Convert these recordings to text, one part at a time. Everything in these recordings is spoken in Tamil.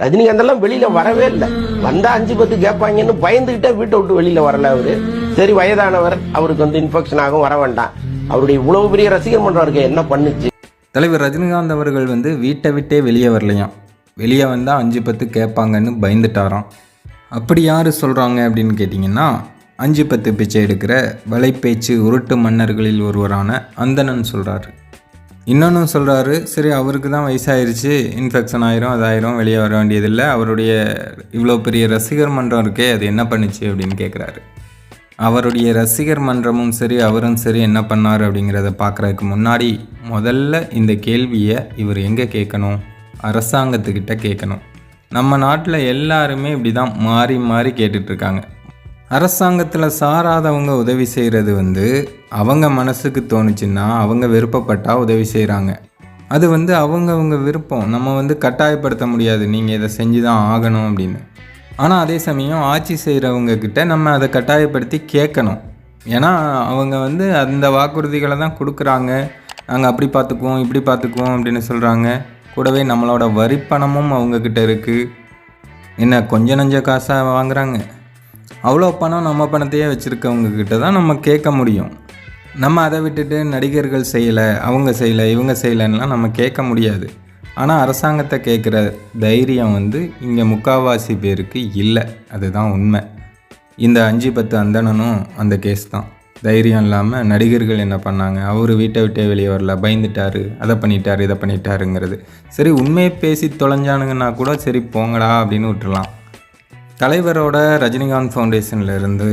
ரஜினிகாந்த் எல்லாம் வெளியில வரவே இல்லை. வந்தா அஞ்சு பத்து கேட்பாங்கன்னு பயந்துகிட்டே வீட்டை விட்டு வெளியில வரல அவரு. சரி வயதானவர். அவருக்கு வந்து இன்ஃபெக்ஷன் ஆகும் வர வேண்டாம். அவருடைய இவ்வளவு பெரிய ரசிகர் மன்றம் இருக்கு என்ன பண்ணுச்சு? தலைவர் ரஜினிகாந்த் அவர்கள் வந்து வீட்டை விட்டே வெளியே வரலையாம் வெளியே வந்தால் அஞ்சு பத்து கேட்பாங்கன்னு பயந்துட்டாராம். அப்படி யார் சொல்கிறாங்க அப்படின்னு கேட்டிங்கன்னா அஞ்சு பத்து பிச்சை எடுக்கிற வலைப்பேச்சு உருட்டு மன்னர்களில் ஒருவரான அந்தணன் சொல்கிறாரு இன்னொன்று சொல்கிறாரு சரி அவருக்கு தான் வயசாயிருச்சு இன்ஃபெக்ஷன் ஆயிரும் அதாயிரும் வெளியே வர வேண்டியதில்லை. அவருடைய இவ்வளோ பெரிய ரசிகர் மன்றம் இருக்கே அது என்ன பண்ணுச்சு? அப்படின்னு கேட்குறாரு அவருடைய ரசிகர் மன்றமும் சரி அவரும் சரி என்ன பண்ணார் அப்படிங்கிறத பார்க்குறதுக்கு முன்னாடி முதல்ல இந்த கேள்வியை இவர் எங்கே கேட்கணும்? அரசாங்கத்துக்கிட்ட கேட்கணும். நம்ம நாட்டில் எல்லாருமே இப்படி தான் மாறி மாறி கேட்டுட்ருக்காங்க அரசாங்கத்தில் சாராதவங்க உதவி செய்கிறது வந்து அவங்க மனசுக்கு தோணுச்சுன்னா அவங்க விருப்பப்பட்டால் உதவி செய்கிறாங்க அது வந்து அவங்கவுங்க விருப்பம். நம்ம வந்து கட்டாயப்படுத்த முடியாது. நீங்கள் இதை செஞ்சு தான் ஆகணும் அப்படின்னு. ஆனால் அதே சமயம் ஆட்சி செய்கிறவங்க கிட்ட நம்ம அதை கட்டாயப்படுத்தி கேட்கணும். ஏன்னா அவங்க வந்து அந்த வாக்குறுதிகளை தான் கொடுக்குறாங்க. நாங்கள் அப்படி பார்த்துக்குவோம் இப்படி பார்த்துக்குவோம் அப்படின்னு சொல்கிறாங்க கூடவே நம்மளோட வரிப்பணமும் அவங்கக்கிட்ட இருக்குது என்ன கொஞ்சம் நஞ்ச காசாக வாங்குறாங்க? அவ்வளோ பணம் நம்ம பணத்தையே வச்சுருக்கவங்க கிட்ட தான் நம்ம கேட்க முடியும். நம்ம அதை விட்டுட்டு நடிகர்கள் செய்யலை அவங்க செய்யலை இவங்க செய்யலைன்னெலாம் நம்ம கேட்க முடியாது. ஆனால் அரசாங்கத்தை கேட்குற தைரியம் வந்து இங்கே முக்கால்வாசி பேருக்கு இல்லை. அதுதான் உண்மை. இந்த அஞ்சு பத்து அந்தணனும் அந்த கேஸ் தான். தைரியம் இல்லாமல் நடிகர்கள் என்ன பண்ணாங்க? அவர் வீட்டை விட்டே வெளியே வரல பயந்துட்டாரு அதை பண்ணிட்டார் இதை பண்ணிட்டாருங்கிறது. சரி உண்மையை பேசி தொலைஞ்சானுங்கன்னா கூட சரி போங்கடா அப்படின்னு விட்டுலாம் தலைவரோட ரஜினிகாந்த் ஃபவுண்டேஷன்லேருந்து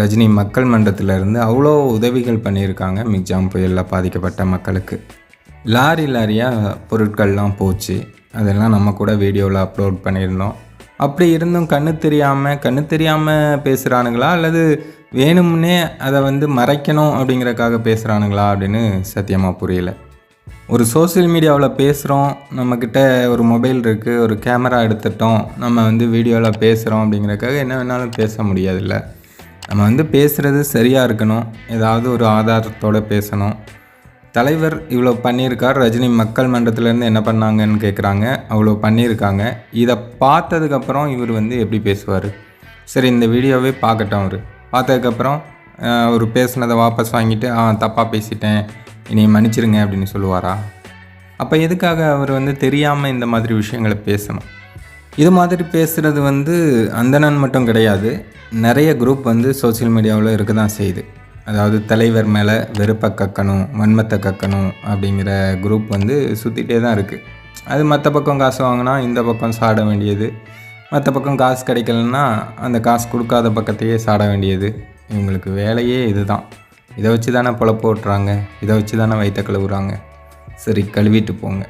ரஜினி மக்கள் மன்றத்திலேருந்து அவ்வளோ உதவிகள் பண்ணியிருக்காங்க. மிக்ஜாம் புயலில் பாதிக்கப்பட்ட மக்களுக்கு. லாரி லாரியாக பொருட்கள்லாம் போச்சு. அதெல்லாம் நம்ம கூட வீடியோவில் அப்லோட் பண்ணியிருந்தோம். அப்படி இருந்தும் கண்ணு தெரியாமல் கண்ணு தெரியாமல் பேசுகிறானுங்களா அல்லது வேணும்னே அதை வந்து மறைக்கணும் அப்படிங்கிறக்காக பேசுகிறானுங்களா அப்படின்னு சத்தியமாக புரியல. ஒரு சோஷியல் மீடியாவில் பேசுகிறோம் நம்மக்கிட்ட ஒரு மொபைல் இருக்குது ஒரு கேமரா எடுத்துட்டோம் நம்ம வந்து வீடியோவில் பேசுகிறோம் அப்படிங்கிறக்காக என்ன வேணாலும் பேச முடியாதுல்ல. நம்ம வந்து பேசுகிறது சரியாக இருக்கணும் ஏதாவது ஒரு ஆதாரத்தோடு பேசணும். தலைவர் இவ்வளோ பண்ணியிருக்கார் ரஜினி மக்கள் மன்றத்துலேருந்து என்ன பண்ணாங்கன்னு கேட்குறாங்க அவ்வளோ பண்ணியிருக்காங்க. இதை பார்த்ததுக்கப்புறம் இவர் வந்து எப்படி பேசுவார்? சரி இந்த வீடியோவே பார்க்கட்டும் அவர். பார்த்ததுக்கப்புறம் அவர் பேசுனதை வாபஸ் வாங்கிட்டு ஆ தப்பாக பேசிட்டேன். என்னை மன்னிச்சிருங்க அப்படின்னு சொல்லுவாரா? அப்போ எதுக்காக அவர் வந்து தெரியாமல் இந்த மாதிரி விஷயங்களை பேசணும்? இது மாதிரி பேசுகிறது வந்து அந்தணன் மட்டும் கிடையாது. நிறைய குரூப் வந்து சோஷியல் மீடியாவில் இருக்க தான் செய்யுது. அதாவது தலைவர் மேலே வெறுப்பை கக்கணும் வன்மத்தை கக்கணும் அப்படிங்கிற குரூப் வந்து சுற்றிகிட்டே தான் இருக்குது அது மற்ற பக்கம் காசு வாங்கினா இந்த பக்கம் சாட வேண்டியது. மற்ற பக்கம் காசு கிடைக்கலன்னா அந்த காசு கொடுக்காத பக்கத்தையே சாட வேண்டியது. இவங்களுக்கு வேலையே இதுதான். இதை வச்சு தானே பொழப்பு ஓட்டுறாங்க? இதை வச்சு தானே வயிற்ற கழுவுறாங்க? சரி கழுவிட்டு போங்க.